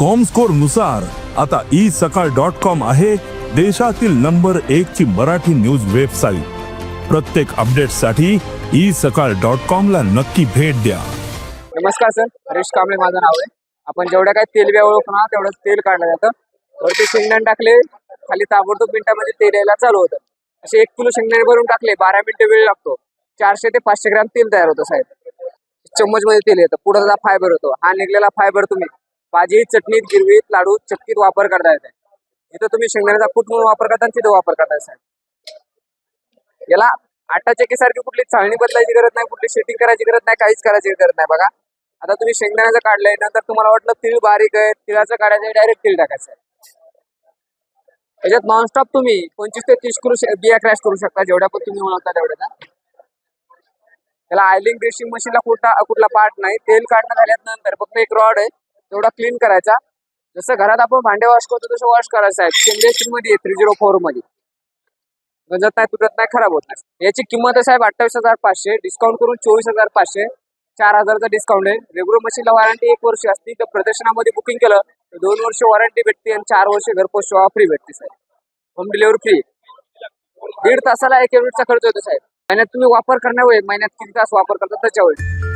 कॉमस्कोरनुसार आता ई सकाळ dot com आहे देशातील नंबर एक ची मराठी न्यूज वेबसाईट प्रत्येक अपडेटसाठी ई सकाळ डॉट कॉम ला नक्की भेट द्या. नमस्कार सर हरीश कांबळे माझं नाव आहे. आपण जेवढ्या काय तेलबिया ओळखणार तेवढं तेल काढलं जातं. वरती शेंगदाणे टाकले खाली ताबडतोब मिनिटामध्ये तेल यायला चालू होतं. असे एक किलो शेंगदाणे भरून टाकले बारा मिनिटं वेळ लागतो. चारशे ते पाचशे ग्राम तेल तयार होतं साहेब. चम्मच मध्ये तेल येतं पुढे फायबर होतो. हा निघलेला फायबर तुम्ही भाजी चटणीत गिरवीत लाडू चक्कीत वापर करता येते. इथं तुम्ही शेंगदाण्याचा कूट म्हणून वापर करता तिथं वापर करताय साहेब याला आटा चक्कीसारखी कुठली चाळणी बदलायची गरज नाही कुठली शेटिंग करायची गरज नाही काहीच करायची गरज नाही. बघा आता तुम्ही शेंगदाण्याचं काढलंय नंतर तुम्हाला वाटलं तिळ बारीक आहे तिळाचं काढायचं डायरेक्ट तिळ टाकायचं आहे. त्याच्यात नॉनस्टॉप तुम्ही पंचवीस ते तीस करू बिया क्रॅश करू शकता जेवढ्या पण तुम्ही म्हणता तेवढ्या. त्याला आयलिंग ड्रेसिंग मशीनला कुठला कुठला पार्ट नाही. तेल काढणं झाल्यानंतर फक्त एक रॉड आहे तेवढा क्लीन करायचा. जसं घरात आपण भांडे वॉश करतो तसं वॉश करायचं आहे. सेंद्रियमध्ये थ्री झिरो फोरमध्ये. गंजत नाही तुटत नाही खराब होत नाही. याची किंमत आहे साहेब अठ्ठावीस हजार पाचशे. डिस्काउंट करून चोवीस हजार पाचशे. चार हजारचा डिस्काउंट आहे. रेग्युलर मशीनला वॉरंटी एक वर्ष असते तर प्रदर्शनामध्ये बुकिंग केलं तर दोन वर्ष वॉरंटी भेटते आणि चार वर्ष घरपोच सेवा फ्री भेटते साहेब. होम डिलिव्हरी फ्री दीड तासाला एक युनिटचा खर्च होतो साहेब. महिन्यात तुम्ही वापर करण्यावर महिन्यात किती तास वापर करता त्याच्यावर